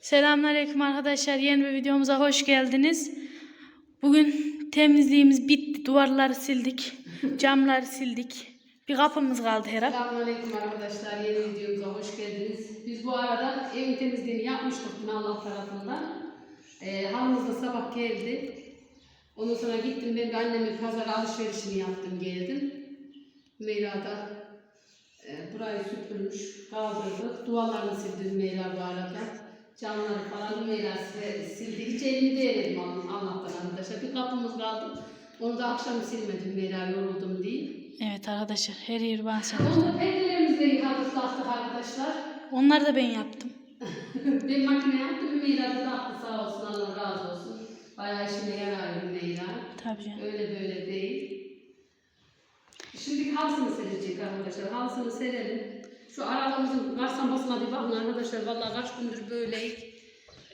Selamünaleyküm arkadaşlar. Yeni bir videomuza hoş geldiniz. Bugün temizliğimiz bitti. Duvarları sildik. Camları sildik. Bir kapımız kaldı herhalde. Selamünaleyküm arkadaşlar. Yeni videomuza hoş geldiniz. Biz bu arada evin temizliğini yapmıştık dün Allah tarafından. Ee, halımız da sabah geldi. Ondan sonra gittim ben de annemin pazar alışverişini yaptım geldim. Meyra da e, burayı süpürmüş, kaldırdık. Duvarlarını sildi Meyra bu arada. Camları falan Meyra si- sildi. Hiç elimi değmedim Allah- Allah'tan arkadaşlar. Bir kapımız kaldı. Onu da akşam silmedim Meyra yoruldum diye. Evet arkadaşlar. Her yer bana sardı. Onu pencerelerimizi de yıkadık taktık arkadaşlar. Onları da ben yaptım. ben makine yaptım. Hümeyra da taktı sağ olsun Allah razı olsun. Bayağı işime yarar Hümeyra. Tabii canım. Öyle böyle değil. Şimdi halsını serecek arkadaşlar. Halsını serelim. Şu arabamızın karsambasına bir bakın arkadaşlar. Vallahi kaç gündür böyleyik.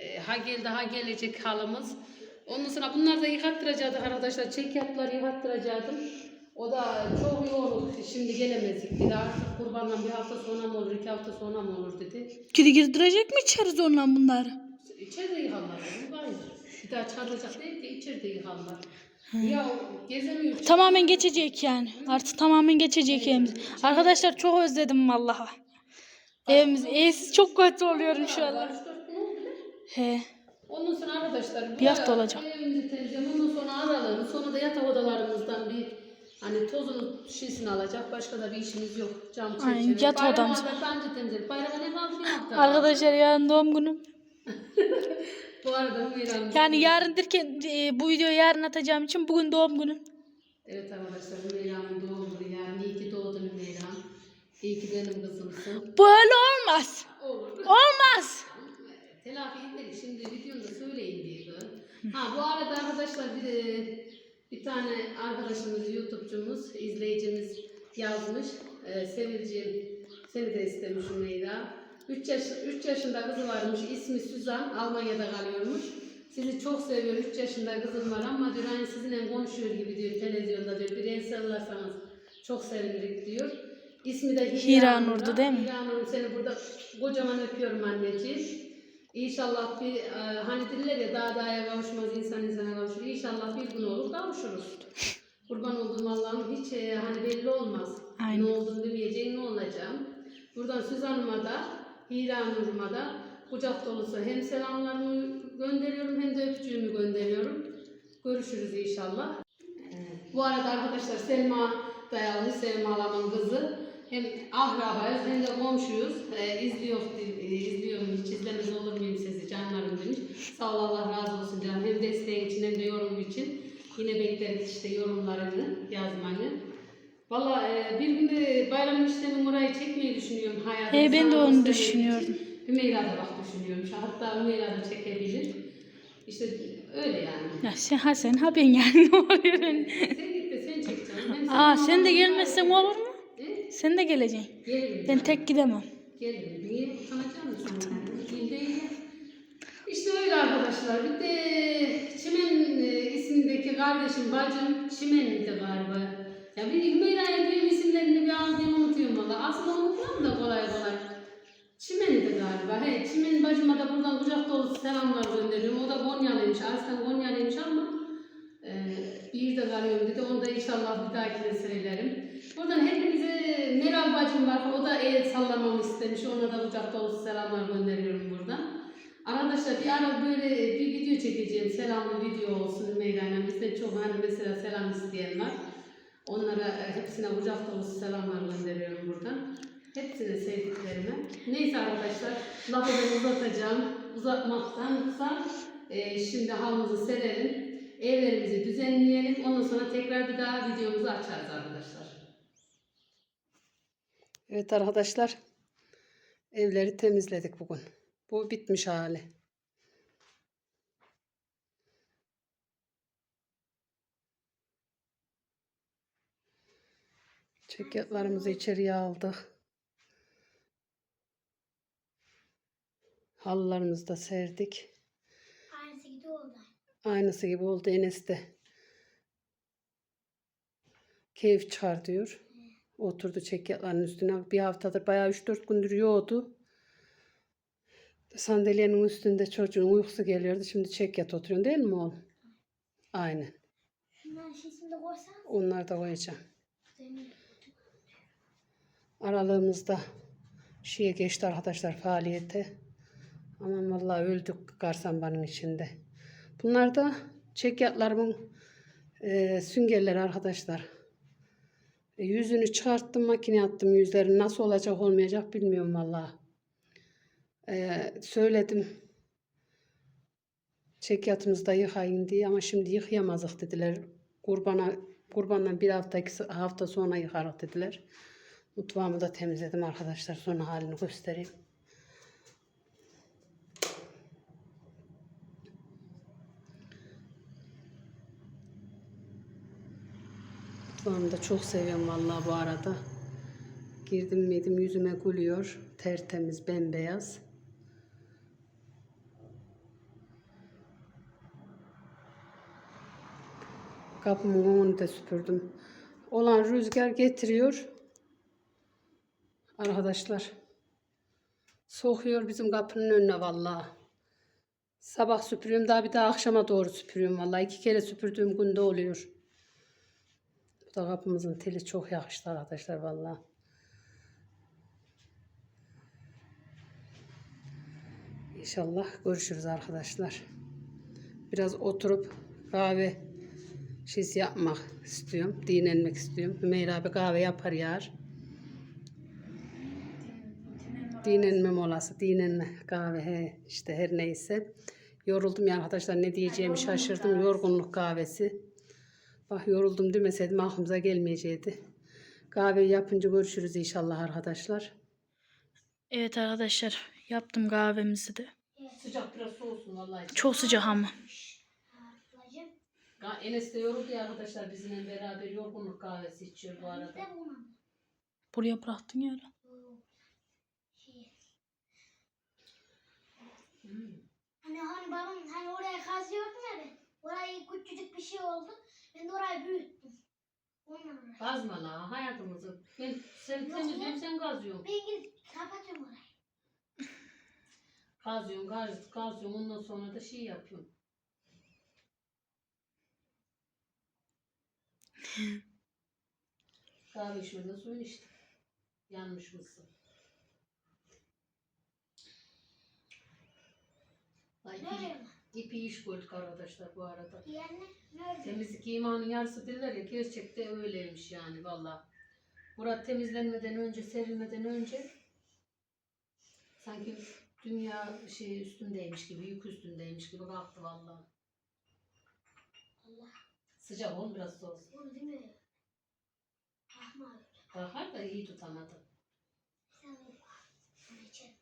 Ee, ha geldi ha gelecek halımız. Ondan sonra bunları da yıkattıracaktık arkadaşlar. Çekyatlar yıkattıracaktım. O da çok yoğun. Şimdi gelemezdik dedi. Artık kurbandan bir hafta sonra mı olur, iki hafta sonra mı olur dedi. Kedi girdirecek mi içeri zorla bunları? İçeride gayrı. Bir daha çağıracak değil ki içeride yıkarlar. Ya gezemiyor. Tamamen geçecek yani. Artık tamamen geçecek evimiz. Arkadaşlar çok özledim vallahi. Evimiz evsiz çok kötü oluyorum şu bile. He. Ondan sonra arkadaşlar Bir hafta olacak. Evimizi temizleyeceğim. Ondan sonra aralığını sonra da yatak odalarımızdan bir hani tozunu şişini alacak. Başka da bir işimiz yok. Cam çerçeve. Aynen, yatak Bayrama odamız kadar Bence temizledik. Bayrama ne kaldı. Arkadaşlar yarın doğum günüm. Bu arada Hümeyra Yani yarın derken e, bu videoyu yarın atacağım için bugün doğum günüm. Evet arkadaşlar Hümeyra'nın doğum günü yani. İyi ki doğdun Hümeyra. İyi ki benim kızımsın. Böyle olmaz. Olur. Olmaz. Telafi etmedik. Şimdi videomda söyleyin diye. Ha bu arada arkadaşlar bir, bir tane arkadaşımız, YouTube'cumuz, izleyicimiz yazmış. Ee, Sevilciğim seni de istemiş Ümeyra. 3 yaş, 3 yaşında kızı varmış. ismi Süzan. Almanya'da kalıyormuş. Sizi çok seviyor. 3 yaşında kızım var ama diyor hani sizinle konuşuyor gibi diyor televizyonda diyor. Bir el sallarsanız çok sevinirik diyor. İsmi de Hira. Nur'du değil mi? Hira Nur'um seni burada kocaman öpüyorum anneciğim. İnşallah bir e, hani diller ya daha dağa kavuşmaz insan insana kavuşur. İnşallah bir gün olur kavuşuruz. Kurban olduğum Allah'ım hiç e, hani belli olmaz. Aynen. Ne olduğunu demeyeceğim ne olacağım. Buradan Süzan'ıma da Hira Nur'uma da kucak dolusu hem selamlarımı gönderiyorum hem de öpücüğümü gönderiyorum. Görüşürüz inşallah. Bu arada arkadaşlar Selma Dayalı, Selma Alam'ın kızı. Hem akrabayız hem de komşuyuz. Ee, izliyor, e, izliyorum hiç izlemez olur muyum sizi canlarım demiş. Sağ ol Allah razı olsun canım. Hem desteğin için hem de yorum için. Yine bekleriz işte yorumlarını yazmanı. Valla e, bir gün de bayram işlemi orayı çekmeyi düşünüyorum hayatım. He, ben de sana onu için. düşünüyordum. Hümeyra da bak düşünüyorum. Hatta Hümeyra da çekebilir. İşte öyle yani. Ya sen ha sen ha ben yani ne oluyor? Sen git de sen çekeceksin. Hem Aa sen de gelmezsen olur mu? He? Sen de geleceksin. Gelirim. Ben tek gidemem. Gelirim. Niye mısın? Değil değil. İşte öyle arkadaşlar. Bir de Çimen e, ismindeki kardeşim, bacım Çimen'di galiba. Ya bir Hümeyra'ya diyorum isimlerini bir ağzını unutuyorum valla. Aslında unutmam da kolay kolay. Çimen'di galiba. He, Çimen bacıma da buradan kucak dolusu selamlar gönderiyorum. O da Konyalıymış. Aslında Konyalıymış ama e, bir de kalıyorum dedi. Onu da inşallah bir dahakine söylerim. Buradan hepinize Meral bacım var. O da el sallamamı istemiş. Ona da kucak dolusu selamlar gönderiyorum buradan. Arkadaşlar bir ara böyle bir video çekeceğim. Selamlı video olsun Hümeyra'yla. Bizde çok hani mesela selam isteyen var. Onlara e, hepsine kucak dolusu selamlar gönderiyorum buradan. Hepsine sevdiklerime. Neyse arkadaşlar lafı ben uzatacağım. Uzatmaktansa e, şimdi halımızı serelim. Evlerimizi düzenleyelim. Ondan sonra tekrar bir daha videomuzu açarız arkadaşlar. Evet arkadaşlar. Evleri temizledik bugün. Bu bitmiş hali. Çekyatlarımızı içeriye aldık. Halılarımızı da serdik. Aynısı gibi oldu. Aynısı gibi oldu Enes de. Keyif çıkar diyor. Oturdu çekyatların üstüne. Bir haftadır bayağı 3-4 gündür yoğdu. Sandalyenin üstünde çocuğun uykusu geliyordu. Şimdi çek yat oturuyorsun değil mi oğlum? Aynen. Şunların şişini de koysan. Onları da koyacağım. Demir. Aralığımızda şeye geçti arkadaşlar faaliyete. Aman vallahi öldük garsambanın içinde. Bunlar da çekyatlarımın e, süngerleri arkadaşlar. E, yüzünü çıkarttım makineye attım yüzlerini. Nasıl olacak olmayacak bilmiyorum vallahi. E, söyledim. Çekyatımızda yıkayın diye ama şimdi yıkayamazdık dediler. Kurbana, kurbandan bir hafta iki hafta sonra yıkarız dediler. Mutfağımı da temizledim arkadaşlar. Sonra halini göstereyim. Mutfağımı da çok seviyorum vallahi bu arada. Girdim miydim yüzüme gülüyor. Tertemiz, bembeyaz. Kapımın önünü de süpürdüm. Olan rüzgar getiriyor. Arkadaşlar. Sokuyor bizim kapının önüne vallahi. Sabah süpürüyorum daha bir daha akşama doğru süpürüyorum vallahi. iki kere süpürdüğüm günde oluyor. Bu da kapımızın teli çok yakıştı arkadaşlar vallahi. İnşallah görüşürüz arkadaşlar. Biraz oturup kahve şiz yapmak istiyorum. Dinlenmek istiyorum. Hümeyra abi kahve yapar yar. Dinlenme molası, dinlenme kahve he, işte her neyse. Yoruldum ya arkadaşlar ne diyeceğimi şaşırdım. Yorgunluk kahvesi. Bak yoruldum demeseydim aklımıza gelmeyecekti. Kahve yapınca görüşürüz inşallah arkadaşlar. Evet arkadaşlar yaptım kahvemizi de. Sıcak biraz soğusun vallahi. Çok sıcak ama. Enes de yoruldu ya arkadaşlar bizimle beraber yorgunluk kahvesi içiyor bu arada. Buraya bıraktın ya. lan. Bu Şey. Hmm. Hani hani babam hani oraya kazıyordum ya ben. Orayı küçücük bir şey oldu. Ben de orayı büyüttüm. Onunla. Kazma la hayatımızı. Ben sen temizliyorum sen kazıyorsun. Ben gidip kapatıyorum orayı. Kazıyorsun, kaz, kazıyorsun ondan sonra da şey yapıyorsun. Kahve içmeden suyun işte. Yanmış mısın? Öyle ipi, ipi iş koyduk arkadaşlar bu arada. Öyle? Temizlik imanın yarısı derler ya gerçekte öyleymiş yani valla. Burada temizlenmeden önce, serilmeden önce sanki dünya şey üstündeymiş gibi, yük üstündeymiş gibi kalktı valla. Allah. Sıcak ol biraz soğuk. Bunu değil mi? Ahma. Kalkar da iyi tutamadı. Sen bunu içerim.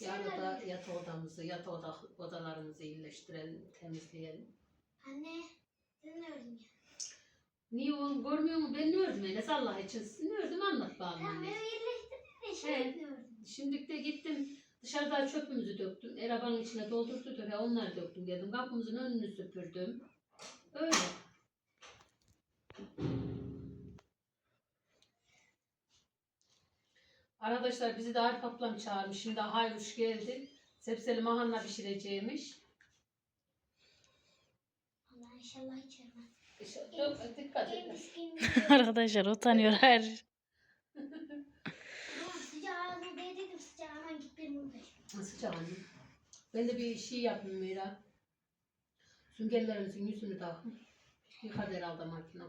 Yarın da yatak odamızı, yatak oda, odalarımızı iyileştirelim, temizleyelim. Anne. Sen ördün ya? Niye oğlum görmüyor mu? Ben ne ördüm Enes Allah için? Ne ördüm anlat bana Tamam anne. evi iyileştirdin de şimdi ördün? Şimdi de gittim dışarıda çöpümüzü döktüm. Erabanın içine doldurdu ve onları döktüm geldim. Kapımızın önünü süpürdüm. Öyle. Arkadaşlar bizi de Arif ablam çağırmış. Şimdi Hayruş geldi. Sebzeli mahanla pişireceğimiş. Allah inşallah içerim. İşte, dök, dikkat En et. pisliğim. Arkadaşlar utanıyor her. Ama sıcağı ağzına değdirdim sıcağı hemen git benim buradayım. Sıcak anne. Ben de bir şey yapayım Mira. Süngerlerimizin yüzünü takım. Yıkar herhalde makine.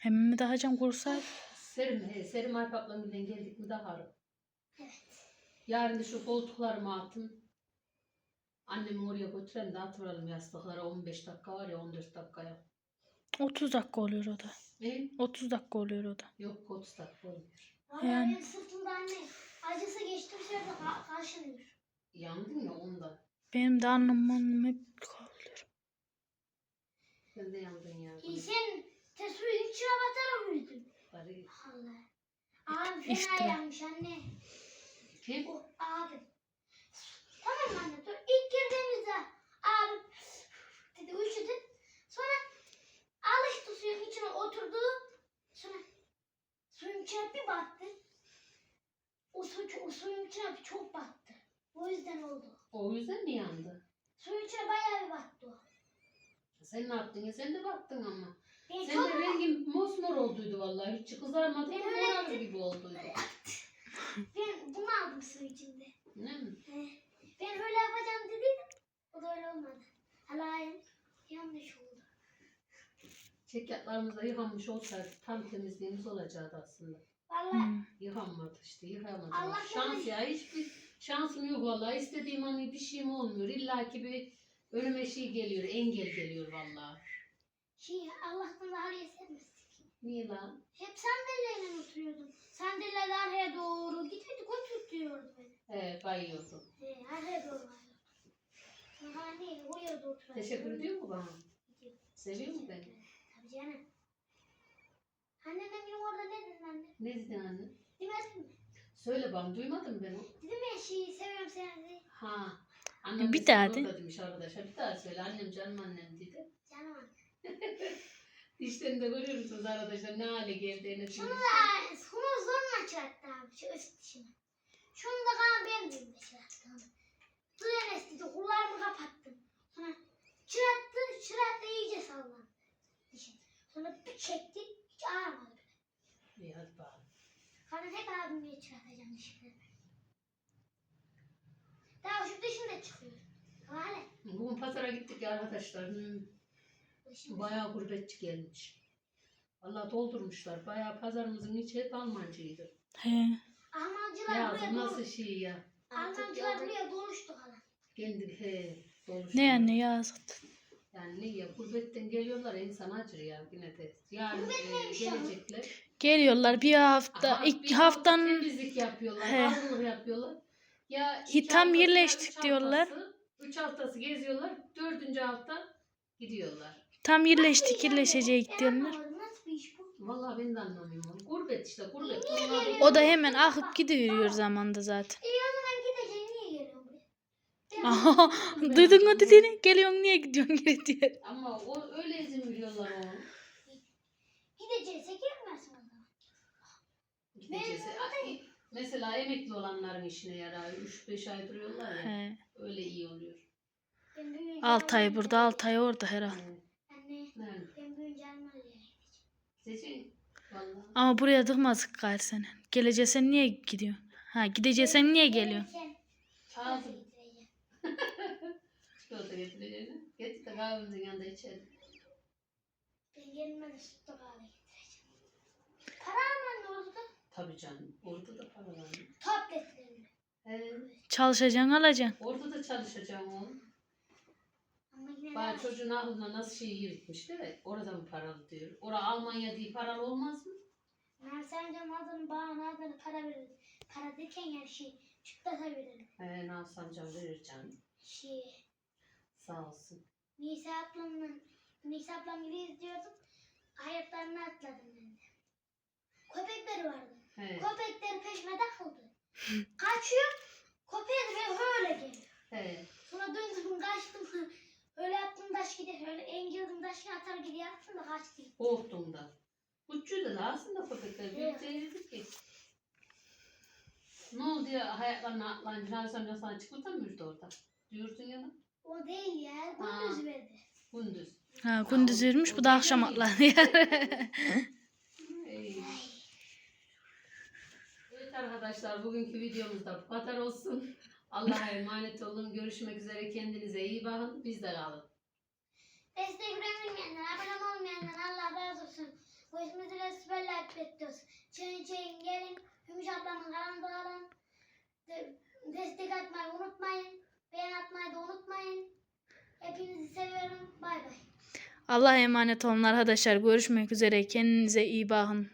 Hemen mi daha can kursa? Serim, he, Serim Alp ablamdan geldik mi daha. Evet. Yarın da şu koltuklarımı atın. Annemi oraya götürelim de atıveralım yastıklara 15 dakika var ya 14 dakikaya. 30 dakika oluyor o da. Ne? 30 dakika oluyor o da. Yok 30 dakika olmuyor. Vallahi Yani. benim sırtımda anne acısı geçti bir sefer de ka- karşılıyor. Yandın ya ondan. Benim de annem annem hep kalıyor. Ben de yandın ya. İyi sen te suyun içine batar mıydın? Bari Allah. Abi fena İftira. yanmış anne. Kim? O abi. Tamam anne dur ilk girdiğimizde abi dedi üşüdü. Sonra alıştı suyun içine oturdu. Sonra suyun içine bir battı. O, su, o suyun içine çok battı. O yüzden O yüzden mi yandı? Suyun içine bayağı bir battı o. Sen ne yaptın ya? Sen de baktın ama. Ben Sen de rengin mosmor olduydu vallahi. Hiç kızarmadı. Ben öyle morarır gibi olduydu. Ben bunu aldım su içinde. Ne mi? He. Ben öyle yapacağım dediydim. O da öyle olmadı. Hala yanlış oldu. Çekyatlarımızda yıkanmış olsaydı tam temizliğimiz olacaktı aslında. Vallahi Hmm. Yıkanmadı işte yıkamadı. Allah Şans ya hiçbir şansım yok vallahi. İstediğim hani bir şeyim olmuyor. İlla ki bir önüme şey geliyor. Engel geliyor vallahi. şey Allah'tan da araya sermezdik. Niye lan? Hep sandalyeyle oturuyordum. Sandalyeler arkaya doğru gitmedi götürtüyordu beni. He kayıyordum. He, arkaya doğru kayıyordu. Sonra ne oraya da oturuyordum. Teşekkür ediyor mu bana? Ediyor. Seviyor mu beni? Tabii canım. Annem benim orada ne dedin anne? Ne dedin anne? Demedin mi? Söyle bana duymadın beni. Dedim ya şeyi seviyorum seni. Ha. Annem Bir daha de. demiş arkadaşlar. Bir daha söyle. Annem canım annem dedi. Canım anne. Dişlerini de görüyor musunuz arkadaşlar? Ne hale geldiğini. Şunu da şunu zorla çıkarttı abi şu üst dişini. Şunu da kana ben de çıkarttı. Dur Enes dedi kulağımı kapattım. Sonra çırattı çırattı iyice sallandı dişim. Sonra bir çekti hiç ağrımadı. İyi hadi bakalım. Sonra tek abimle çıkartacağım dişimi. Daha şu dişim de çıkıyor. Hala Bugün pazara gittik ya arkadaşlar. Hmm, Bayağı gurbetçi gelmiş. Vallahi doldurmuşlar. Bayağı pazarımızın içi hep Almancıydı. He. Almancılar Yazın buraya nasıl dolu. şey ya. Almancılar buraya doluştu hala. Kendi he dolmuş. Ne anne yazık. Yani ne ya gurbetten geliyorlar insan acır ya yine de. Yani Gurbet e, neymiş ya? gelecekler. Geliyorlar bir hafta, Aha, ilk bir haftanın temizlik yapıyorlar, He. hazırlık yapıyorlar. Ya Hi- iki tam haftası, yerleştik üç diyorlar. haftası, Üç haftası geziyorlar, dördüncü hafta gidiyorlar. Tam yerleştik yerleşecek diyorlar. anlamadım nasıl bir iş bu? Vallahi ben de anlamıyorum onu. Gurbet işte gurbet. O da hemen akıp gidiyor zamanda zaten. İyi o zaman gideceğim niye buraya? Aha, duydun mu dediğini? Geliyorsun niye gidiyorsun geri diyor. Ama o öyle izin veriyorlar o. o zaman. Gideceğiz. Ay, Mesela emekli olanların işine yarar. 3-5 ay duruyorlar ya. He. Öyle iyi oluyor. Ben büyüyünce 6 ay burada 6 ay orada herhalde. Ama buraya dıkmazdık gayrı seni. Geleceksen niye gidiyorsun? Ha gideceksen niye geliyorsun? Çağatay. çikolata getireceğim. Getir de kahvemizin yanında içelim. Ben gelmeden sütlü kahve getireceğim. Para mı orada? Tabii canım. Orada da para var. Tabletlerini. He. Çalışacaksın alacaksın. Orada da çalışacağım oğlum. Bana çocuğun aklına nasıl şey yürütmüş değil mi? Orada mı paralı diyor. Ora Almanya değil paralı olmaz mı? Ben sence adını bana adını para verir. Para derken yani şey çikolata veririm. He Naz amcam verir canım. Şey Sağ olsun. Nisa ablamla Nisa ablam gibi izliyordum. Hayatlarını atladım ben de. Köpekleri vardı. He. Köpekler peşime takıldı. Kaçıyor. Köpeğe de böyle öyle geliyor. He. Sonra döndüm kaçtım. Taş gidiyor. Öyle engildim taşını atar gibi yaptım da kaçtı. Korktum da. Uççuydu da aslında köpekler. Evet. Değildi ki. Ne oldu ya hayatlarına atlanınca Naz amca sana çikolata mı verdi orada? Diyordun ya lan. O değil ya. Gündüz verdi. Gündüz. Ha gündüz yürümüş bu da akşam. Ey. Evet arkadaşlar bugünkü videomuz da bu kadar olsun. Allah'a emanet olun. Görüşmek üzere. Kendinize iyi bakın. Bizde kalın. Destek veremeyenler, abone olmayanlar Allah razı olsun. Görüşmek üzere süper like bekliyoruz. Çayın çayın gelin. Gümüş ablamın kanalında alın. De- destek atmayı unutmayın. Beğen atmayı da unutmayın. Hepinizi seviyorum. Bay bay. Allah'a emanet olun arkadaşlar. Görüşmek üzere. Kendinize iyi bakın.